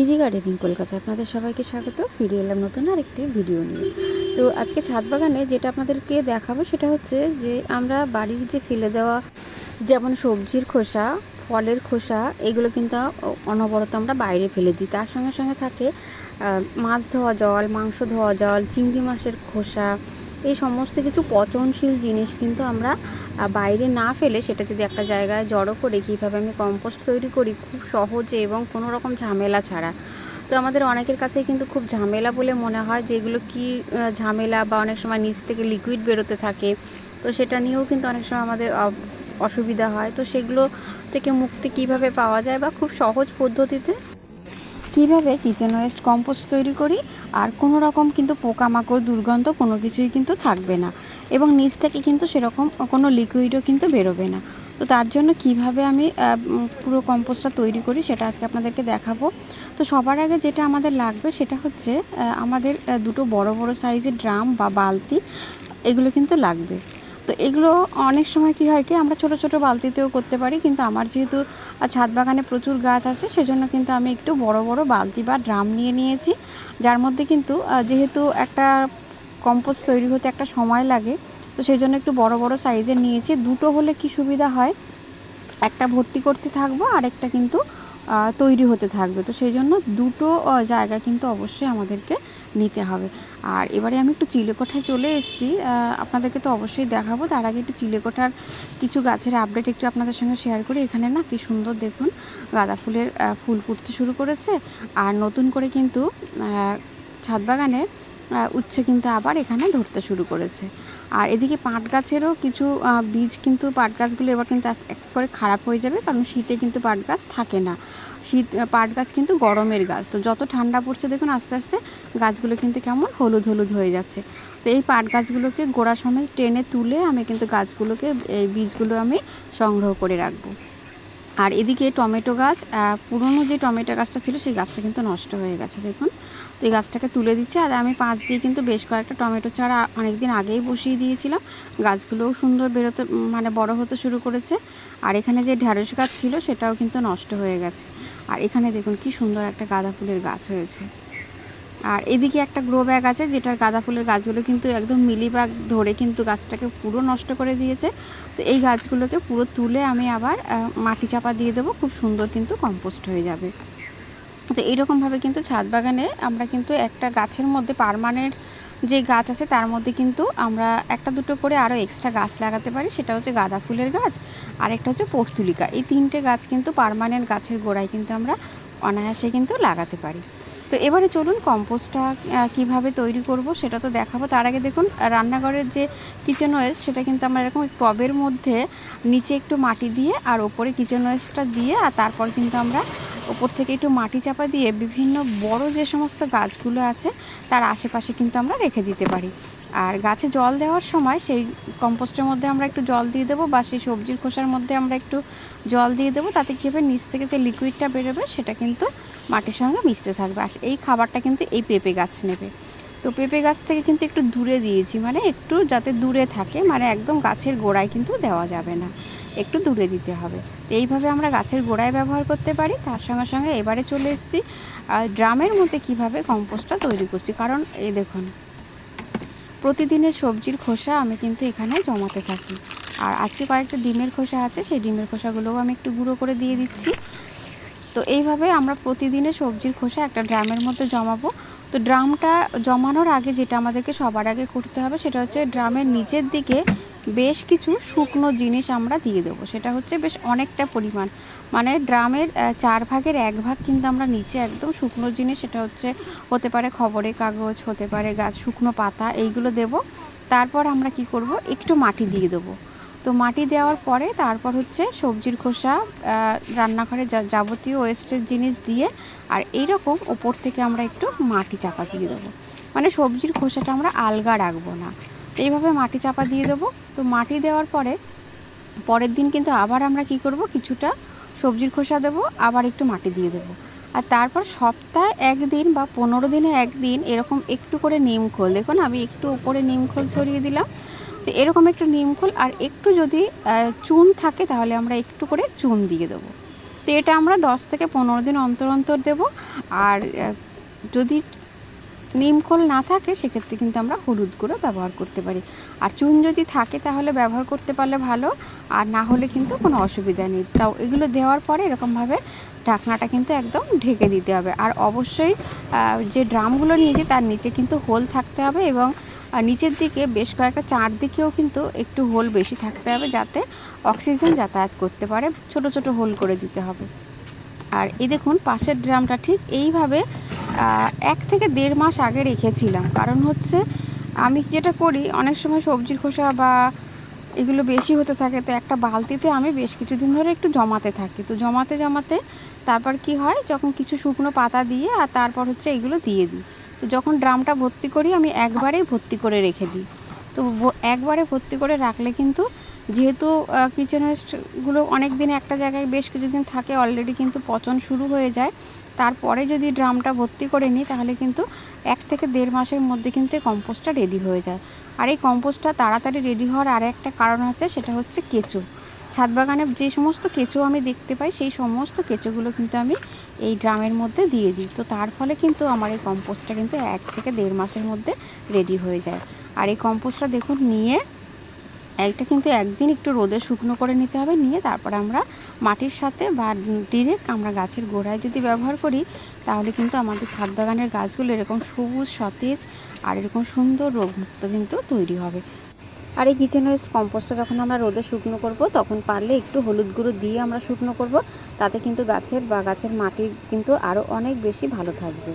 Easy gardening Kolkata আপনাদের সবাইকে স্বাগত। ফিরে এলাম নতুন আর একটি ভিডিও নিয়ে। তো আজকে ছাদ বাগানে যেটা আপনাদেরকে দেখাবো সেটা হচ্ছে যে আমরা বাড়ির যে ফেলে দেওয়া যেমন সবজির খোসা, ফলের খোসা, এগুলো কিন্তু অনবরত আমরা বাইরে ফেলে দিই। তার সঙ্গে সঙ্গে থাকে মাছ ধোয়া জল, মাংস ধোয়া জল, চিংড়ি মাছের খোসা, এই সমস্ত কিছু পচনশীল জিনিস কিন্তু আমরা বাইরে না ফেলে সেটা যদি একটা জায়গায় জড়ো করে কীভাবে আমি কম্পোস্ট তৈরি করি খুব সহজে এবং কোনো রকম ঝামেলা ছাড়া। তো আমাদের অনেকের কাছে কিন্তু খুব ঝামেলা বলে মনে হয় যে এগুলো কী ঝামেলা বা অনেক সময় নিচ থেকে লিকুইড বেরোতে থাকে। তো সেটা নিয়েও কিন্তু অনেক সময় আমাদের অসুবিধা হয়। তো সেগুলো থেকে মুক্তি কীভাবে পাওয়া যায় বা খুব সহজ পদ্ধতিতে কীভাবে কিচেন ওয়েস্ট কম্পোস্ট তৈরি করি আর কোনো রকম কিন্তু পোকামাকড়, দুর্গন্ধ কোনো কিছুই কিন্তু থাকবে না এবং নিচ থেকে কিন্তু সেরকম কোনো লিকুইডও কিন্তু বেরোবে না। তো তার জন্য কীভাবে আমি পুরো কম্পোস্টটা তৈরি করি সেটা আজকে আপনাদেরকে দেখাবো। তো সবার আগে যেটা আমাদের লাগবে সেটা হচ্ছে আমাদের দুটো বড় বড় সাইজের ড্রাম বা বালতি, এগুলো কিন্তু লাগবে। তো এগুলো অনেক সময় কি হয় কি, আমরা ছোট ছোট বালতিতেও করতে পারি, কিন্তু আমার যেহেতু ছাদ বাগানে প্রচুর গাছ আছে, সেজন্য কিন্তু আমি একটু বড় বড় বালতি বা ড্রাম নিয়ে নিয়েছি। যার মধ্যে কিন্তু যেহেতু একটা কম্পোস্ট তৈরি হতে একটা সময় লাগে, তো সেই জন্য একটু বড় বড় সাইজের নিয়েছি। দুটো হলে কি সুবিধা হয়? একটা ভর্তি করতে থাকব আর একটা কিন্তু তৈরি হতে থাকবে। তো সেই জন্য দুটো জায়গা কিন্তু অবশ্যই আমাদেরকে নিতে হবে। আর এবারে আমি একটু চিলেকোঠায় চলে এসেছি। আপনাদেরকে তো অবশ্যই দেখাবো। তার আগে একটু চিলেকোঠার কিছু গাছের আপডেট একটু আপনাদের সঙ্গে শেয়ার করি। এখানে না কি সুন্দর দেখুন, গাঁদা ফুলের ফুল ফুটতে শুরু করেছে। আর নতুন করে কিন্তু ছাদ বাগানে উচ্ছে কিন্তু আবার এখানে ধরতে শুরু করেছে। আর এদিকে পাট গাছেরও কিছু বীজ কিন্তু পাট গাছগুলো এবার কিন্তু এক করে খারাপ হয়ে যাবে, কারণ শীতে কিন্তু পাট গাছ থাকে না। শীত পাট গাছ কিন্তু গরমের গাছ। তো যত ঠান্ডা পড়ছে, দেখুন আস্তে আস্তে গাছগুলো কিন্তু কেমন হলুদ হলুদ হয়ে যাচ্ছে। তো এই পাট গাছগুলোকে গোড়া সময় টেনে তুলে আমি কিন্তু গাছগুলোকে এই বীজগুলো আমি সংগ্রহ করে রাখব। আর এদিকে টমেটো গাছ পুরনো যে টমেটো গাছটা ছিল, সেই গাছটা কিন্তু নষ্ট হয়ে গেছে, দেখুন। তো এই গাছটাকে তুলে দিচ্ছে। আর আমি পাঁচ দিয়ে কিন্তু বেশ কয়েকটা টমেটো চারা অনেকদিন আগেই বসিয়ে দিয়েছিলাম। গাছগুলোও সুন্দর বেরোতে মানে বড় হতে শুরু করেছে। আর এখানে যে ঢ্যাঁড়স গাছ ছিল, সেটাও কিন্তু নষ্ট হয়ে গেছে। আর এখানে দেখুন কি সুন্দর একটা গাঁদা ফুলের গাছ হয়েছে। আর এদিকে একটা গ্রো ব্যাগ আছে, যেটার গাঁদা ফুলের গাছগুলো কিন্তু একদম মিলিবাগ ধরে কিন্তু গাছটাকে পুরো নষ্ট করে দিয়েছে। তো এই গাছগুলোকে পুরো তুলে আমি আবার মাটি চাপা দিয়ে দেবো। খুব সুন্দর কিন্তু কম্পোস্ট হয়ে যাবে। তো এইরকমভাবে কিন্তু ছাদ বাগানে আমরা কিন্তু একটা গাছের মধ্যে পারমানেন্ট যে গাছ আছে, তার মধ্যে কিন্তু আমরা একটা দুটো করে আরও এক্সট্রা গাছ লাগাতে পারি। সেটা হচ্ছে গাঁদা ফুলের গাছ, আর একটা হচ্ছে পর্তুলিকা। এই তিনটে গাছ কিন্তু পারমানেন্ট গাছের গোড়ায় কিন্তু আমরা অনায়াসে কিন্তু লাগাতে পারি। তো এবারে চলুন কম্পোস্টটা কীভাবে তৈরি করব সেটা তো দেখাবো। তার আগে দেখুন, রান্নাঘরের যে কিচেন ওয়েস্ট সেটা কিন্তু আমরা এরকম টবের মধ্যে নিচে একটু মাটি দিয়ে আর ওপরে কিচেন ওয়েস্টটা দিয়ে আর তারপর কিন্তু আমরা ওপর থেকে একটু মাটি চাপা দিয়ে বিভিন্ন বড় যে সমস্ত গাছগুলো আছে, তার আশেপাশে কিন্তু আমরা রেখে দিতে পারি। আর গাছে জল দেওয়ার সময় সেই কম্পোস্টের মধ্যে আমরা একটু জল দিয়ে দেবো বা সেই সবজির খোসার মধ্যে আমরা একটু জল দিয়ে দেবো, তাতে কী হবে, নিচ থেকে যে লিকুইডটা বেরোবে সেটা কিন্তু মাটির সঙ্গে মিশতে থাকবে। আর এই খাবারটা কিন্তু এই পেঁপে গাছ নেবে। তো পেঁপে গাছ থেকে কিন্তু একটু দূরে দিয়েছি মানে একটু যাতে দূরে থাকে মানে একদম গাছের গোড়ায় কিন্তু দেওয়া যাবে না। একটু দূরে দিতে হবে। এইভাবে আমরা গাছের গোড়ায় ব্যবহার করতে পারি। তার সঙ্গে সঙ্গে এবারে চলে এসেছি ড্রামের মধ্যে কীভাবে কম্পোস্টটা তৈরি করছি। কারণ এই দেখুন, প্রতিদিনের সবজির খোসা আমি কিন্তু এখানে জমাতে থাকি। আর আজকে কয়েকটা ডিমের খোসা আছে, সেই ডিমের খোসাগুলোও আমি একটু গুঁড়ো করে দিয়ে দিচ্ছি। তো এইভাবে আমরা প্রতিদিনের সবজির খোসা একটা ড্রামের মধ্যে জমাবো। তো ড্রামটা জমানোর আগে যেটা আমাদেরকে সবার আগে করতে হবে, সেটা হচ্ছে ড্রামের নিচের দিকে বেশ কিছু শুকনো জিনিস আমরা দিয়ে দেবো। সেটা হচ্ছে বেশ অনেকটা পরিমাণ। মানে ড্রামের চার ভাগের এক ভাগ কিন্তু আমরা নিচে একদম শুকনো জিনিস, সেটা হচ্ছে হতে পারে খবরের কাগজ, হতে পারে গাছ, শুকনো পাতা, এইগুলো দেব। তারপর আমরা কি করব? একটু মাটি দিয়ে দেবো। তো মাটি দেওয়ার পরে তারপর হচ্ছে সবজির খোসা রান্নাঘরে যাবতীয় ওয়েস্টের জিনিস দিয়ে আর এইরকম ওপর থেকে আমরা একটু মাটি চাপা দিয়ে দেবো। মানে সবজির খোসাটা আমরা আলগা রাখব না। এইভাবে মাটি চাপা দিয়ে দেবো। তো মাটি দেওয়ার পরে, পরের দিন কিন্তু আবার আমরা কি করব, কিছুটা সবজির খোসা দেবো, আবার একটু মাটি দিয়ে দেবো। আর তারপর সপ্তাহে একদিন বা পনেরো দিনে একদিন এরকম একটু করে নিম খোল। দেখুন, আমি একটু উপরে নিম খোল ছড়িয়ে দিলাম। তো এরকম একটু নিম খোল, আর একটু যদি চুন থাকে তাহলে আমরা একটু করে চুন দিয়ে দেবো। তো এটা আমরা দশ থেকে পনেরো দিন অন্তর অন্তর দেবো। আর যদি নিমখোল না থাকে, সেক্ষেত্রে কিন্তু আমরা হলুদ গুঁড়ো ব্যবহার করতে পারি। আর চুন যদি থাকে তাহলে ব্যবহার করতে পারলে ভালো, আর না হলে কিন্তু কোনো অসুবিধা নেই। তাও এগুলো দেওয়ার পরে এরকমভাবে ঢাকনাটা কিন্তু একদম ঢেকে দিতে হবে। আর অবশ্যই যে ড্রামগুলো নিয়েছি তার নিচে কিন্তু হোল থাকতে হবে এবং নিচের দিকে বেশ কয়েকটা চারদিকেও কিন্তু একটু হোল বেশি থাকতে হবে যাতে অক্সিজেন যাতায়াত করতে পারে। ছোট ছোট হোল করে দিতে হবে। আর এই দেখুন, পাশের ড্রামটা ঠিক এইভাবে এক থেকে দেড় মাস আগে রেখেছিলাম। কারণ হচ্ছে আমি যেটা করি, অনেক সময় সবজির খোসা বা এগুলো বেশি হতে থাকে, তো একটা বালতিতে আমি বেশ কিছুদিন ধরে একটু জমাতে থাকি। তো জমাতে জমাতে তারপর কি হয়, যখন কিছু শুকনো পাতা দিয়ে আর তারপর হচ্ছে এগুলো দিয়ে দিই। তো যখন ড্রামটা ভর্তি করি, আমি একবারেই ভর্তি করে রেখে দিই। তো একবারে ভর্তি করে রাখলে কিন্তু যেহেতু কিচেন ওয়েস্টগুলো অনেক দিন একটা জায়গায় বেশ কিছুদিন থাকে অলরেডি কিন্তু পচন শুরু হয়ে যায়। তারপরে যদি ড্রামটা ভর্তি করে নিই, তাহলে কিন্তু এক থেকে দেড় মাসের মধ্যে কিন্তু এই কম্পোস্টটা রেডি হয়ে যায়। আর এই কম্পোস্টটা তাড়াতাড়ি রেডি হওয়ার আর একটা কারণ আছে, সেটা হচ্ছে কেঁচো। ছাদ বাগানে যে সমস্ত কেঁচো আমি দেখতে পাই, সেই সমস্ত কেঁচোগুলো কিন্তু আমি এই ড্রামের মধ্যে দিয়ে দিই। তো তার ফলে কিন্তু আমার এই কম্পোস্টটা কিন্তু এক থেকে দেড় মাসের মধ্যে রেডি হয়ে যায়। আর এই কম্পোস্টটা দেখুন, নিয়ে একটা কিন্তু একদিন একটু রোদে শুকনো করে নিতে হবে, নিয়ে তারপর আমরা মাটির সাথে বা ডিরেক্ট আমরা গাছের গোড়ায় যদি ব্যবহার করি, তাহলে কিন্তু আমাদের ছাদ বাগানের গাছগুলো এরকম সবুজ, সতেজ আর এরকম সুন্দর রোগমুক্ত কিন্তু তৈরি হবে। আর এই কিচেন ওয়েস্ট কম্পোস্টটা যখন আমরা রোদে শুকনো করব, তখন পারলে একটু হলুদ গুঁড়ো দিয়ে আমরা শুকনো করব, তাতে কিন্তু গাছের বা গাছের মাটির কিন্তু আরও অনেক বেশি ভালো থাকবে।